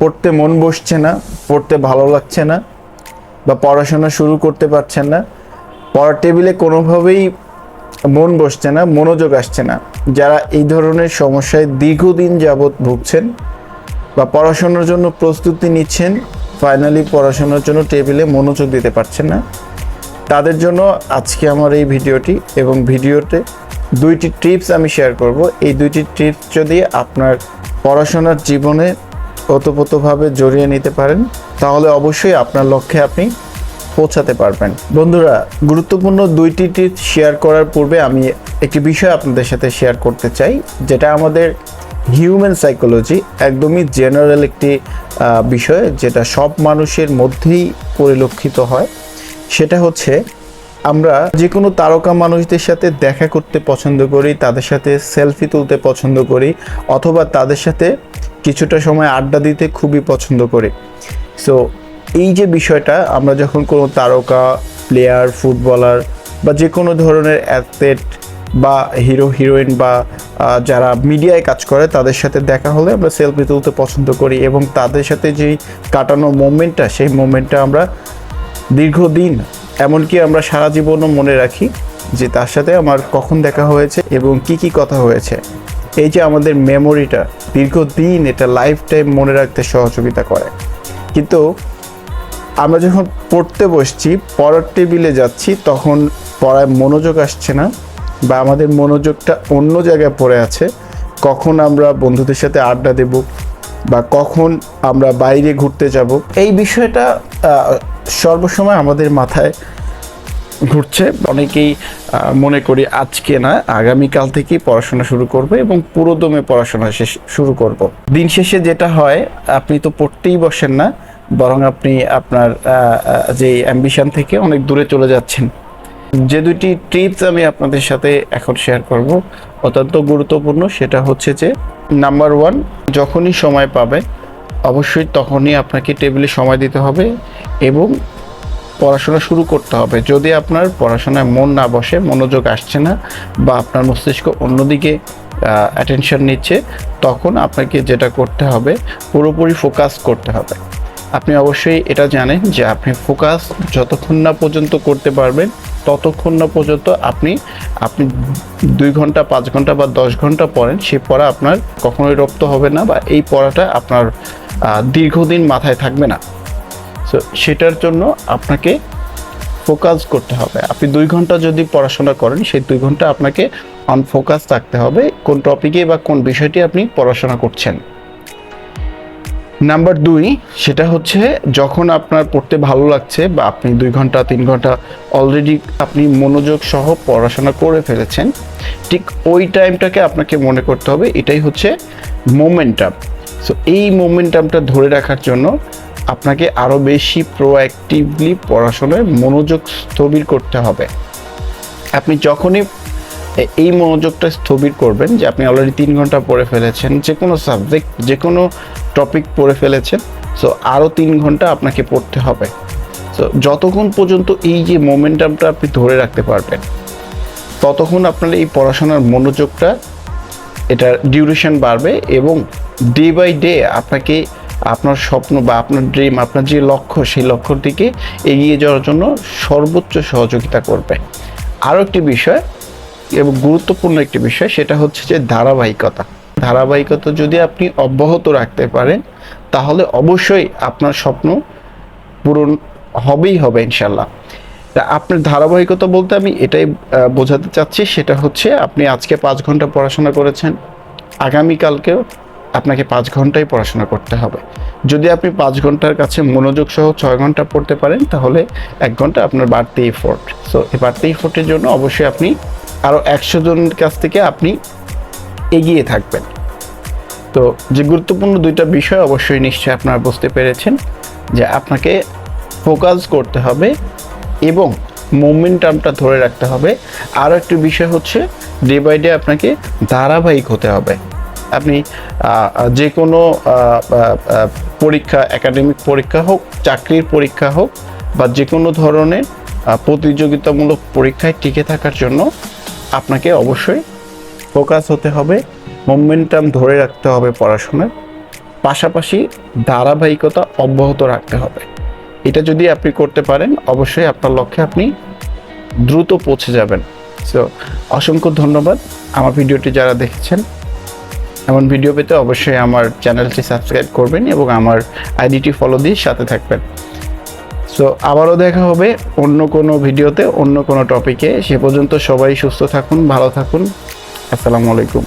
পড়তে মন বসছে না, পড়তে ভালো লাগছে না, বা পড়াশোনা শুরু করতে পারছেন না, পড়ার টেবিলে কোনোভাবেই মন বসছে না, মনোযোগ আসছে না। যারা এই ধরনের সমস্যায় দীর্ঘদিন যাবৎ ভুগছেন বা পড়াশোনার জন্য প্রস্তুতি নিচ্ছেন ফাইনালি পড়াশোনার জন্য টেবিলে মনোযোগ দিতে পারছেন না, তাদের জন্য আজকে আমার এই ভিডিওটি এবং ভিডিওতে দুইটি টিপস আমি শেয়ার করব। এই দুইটি টিপস যদি আপনার পড়াশোনার জীবনে ওতপ্রোতভাবে জড়িয়ে নিতে পারেন, তাহলে অবশ্যই আপনার লক্ষ্যে আপনি পৌঁছাতে পারবেন। বন্ধুরা, গুরুত্বপূর্ণ দুইটি টিপস শেয়ার করার পূর্বে আমি একটি বিষয় আপনাদের সাথে শেয়ার করতে চাই, যেটা আমাদের হিউম্যান সাইকোলজি একদমই জেনারেল একটি বিষয়, যেটা সব মানুষের মধ্যেই পরিলক্ষিত হয়। সেটা হচ্ছে আমরা যে কোনো তারকা মানুষদের সাথে দেখা করতে পছন্দ করি, তাদের সাথে সেলফি তুলতে পছন্দ করি, অথবা তাদের সাথে কিছুটা সময় আড্ডা দিতে খুবই পছন্দ করি। সো এই যে বিষয়টা, আমরা যখন কোনো তারকা প্লেয়ার ফুটবলার বা যে কোনো ধরনের অ্যাথলেট বা হিরো হিরোইন বা যারা মিডিয়ায় কাজ করে, তাদের সাথে দেখা হলে আমরা সেলফি তুলতে পছন্দ করি এবং তাদের সাথে যেই কাটানো মোমেন্টটা সেই মোমেন্টটা আমরা দীর্ঘদিন এমনকি আমরা সারা জীবনও মনে রাখি যে তার সাথে আমার কখন দেখা হয়েছে এবং কি কি কথা হয়েছে। এই যে আমাদের মেমোরিটা দীর্ঘদিন এটা লাইফ টাইম মনে রাখতে সহযোগিতা করে। কিন্তু আমরা যখন পড়তে বসছি, পড়ার টেবিলে যাচ্ছি, তখন পড়ায় মনোযোগ আসছে না বা আমাদের মনোযোগটা অন্য জায়গায় পড়ে আছে। কখন আমরা বন্ধুদের সাথে আড্ডা দেব বা কখন আমরা বাইরে ঘুরতে যাব। এই বিষয়টা সর্বসময় আমাদের মাথায় ঘুরছে। অনেকেই মনে করি আজকে না, আগামীকাল থেকেই পড়াশোনা শুরু করবে এবং পুরোদমে পড়াশোনা শেষ, শুরু করব। দিন শেষে যেটা হয়, আপনি তো পড়তেই বসেন না, বরং আপনি আপনার যে অ্যাম্বিশন থেকে অনেক দূরে চলে যাচ্ছেন। যে দুটি টিপস আমি আপনাদের সাথে এখন শেয়ার করব, অত্যন্ত গুরুত্বপূর্ণ। সেটা হচ্ছে যে নাম্বার ওয়ান যখনই সময় পাবে অবশ্যই তখনই আপনাকে টেবিলে সময় দিতে হবে এবং পড়াশোনা শুরু করতে হবে। যদি আপনার পড়াশোনায় মন না বসে, মনোযোগ আসছে না বা আপনার মস্তিষ্ক অন্যদিকে অ্যাটেনশন নিচ্ছে, তখন আপনাকে যেটা করতে হবে, পুরোপুরি ফোকাস করতে হবে। আপনি অবশ্যই এটা জানেন যে আপনি ফোকাস যতক্ষণ না পর্যন্ত করতে পারবেন, ততক্ষণ না পর্যন্ত আপনি আপনি দুই ঘণ্টা, পাঁচ ঘণ্টা বা দশ ঘণ্টা পড়েন, সে পড়া আপনার কখনোই রপ্ত হবে না বা এই পড়াটা আপনার দীর্ঘদিন মাথায় থাকবে না। সো সেটার জন্য আপনাকে ফোকাস করতে হবে। আপনি দুই ঘণ্টা যদি পড়াশোনা করেন, সেই দুই ঘণ্টা আপনাকে অন ফোকাস থাকতে হবে কোন টপিকে বা কোন বিষয়টি আপনি পড়াশোনা করছেন। নাম্বার দুই, সেটা হচ্ছে যখন আপনার পড়তে ভালো লাগছে বা আপনি দুই ঘণ্টা, তিন ঘণ্টা অলরেডি আপনি মনোযোগ সহ পড়াশোনা করে ফেলেছেন, ঠিক ওই টাইমটাকে আপনাকে মনে করতে হবে। এটাই হচ্ছে মোমেন্টাম সো এই মোমেন্টামটা ধরে রাখার জন্য আপনাকে আরও বেশি প্রোঅ্যাক্টিভলি পড়াশোনায় মনোযোগ স্থবির করতে হবে। আপনি যখনই এই মনোযোগটা স্থবির করবেন যে আপনি অলরেডি তিন ঘণ্টা পড়ে ফেলেছেন, যে কোনো সাবজেক্ট যে কোনো টপিক পড়ে ফেলেছেন সো আরও তিন ঘণ্টা আপনাকে পড়তে হবে। সো যতক্ষণ পর্যন্ত এই যে মোমেন্টামটা আপনি ধরে রাখতে পারবেন, ততক্ষণ আপনার এই পড়াশোনার মনোযোগটা এটার ডিউরেশন বাড়বে এবং ডে বাই ডে আপনাকে আপনার স্বপ্ন বা আপনার ড্রিম আপনার যে লক্ষ্য, সেই লক্ষ্যর দিকে এগিয়ে যাওয়ার জন্য সর্বোচ্চ সহযোগিতা করবে। আরও একটি বিষয় এবং গুরুত্বপূর্ণ একটি বিষয়, সেটা হচ্ছে যে ধারাবাহিকতা। ধারাবাহিকতা যদি আপনি অব্যাহত রাখতে পারেন, তাহলে অবশ্যই আপনার স্বপ্ন পূরণ হবেই হবে ইনশাল্লাহ আপনার ধারাবাহিকতা বলতে আমি এটাই বোঝাতে চাচ্ছি, সেটা হচ্ছে আপনি আজকে পাঁচ ঘণ্টা পড়াশোনা করেছেন, আগামীকালকেও আপনাকে পাঁচ ঘন্টাই পড়াশোনা করতে হবে। যদি আপনি পাঁচ ঘণ্টার কাছে মনোযোগ সহ ছয় ঘণ্টা পড়তে পারেন, তাহলে এক ঘণ্টা আপনার বাড়তি এফোর্ট সো এই বাড়তি এফোর্টের জন্য অবশ্যই আপনি আরও একশো জনের কাছ থেকে আপনি এগিয়ে থাকবেন। তো, যে গুরুত্বপূর্ণ দুইটা বিষয় অবশ্যই নিশ্চয়ই আপনারা বুঝতে পেরেছেন, যে আপনাকে ফোকাস করতে হবে এবং মোমেন্টামটা ধরে রাখতে হবে। আরও একটি বিষয় হচ্ছে ডে বাই ডে আপনাকে ধারাবাহিক হতে হবে। আপনি যে কোনো পরীক্ষা একাডেমিক পরীক্ষা হোক, চাকরির পরীক্ষা হোক, বা যে কোনো ধরনের প্রতিযোগিতামূলক পরীক্ষায় টিকে থাকার জন্য আপনাকে অবশ্যই ফোকাস হতে হবে মোমেন্টাম ধরে রাখতে হবে পড়াশোনার পাশাপাশি ধারাবাহিকতা অব্যাহত রাখতে হবে। এটা যদি আপনি করতে পারেন, অবশ্যই আপনার লক্ষ্যে আপনি দ্রুত পৌঁছে যাবেন। সো অসংখ্য ধন্যবাদ। আমার ভিডিওটি যারা দেখেছেন এমন ভিডিও পেতে অবশ্যই আমার চ্যানেলটি সাবস্ক্রাইব করবেন এবং আমার আইডিটি ফলো দিয়ে সাথে থাকবেন। সো আবারও দেখা হবে অন্য কোনো ভিডিওতে, অন্য কোনো টপিকে সে পর্যন্ত সবাই সুস্থ থাকুন, ভালো থাকুন। আসসালামু আলাইকুম।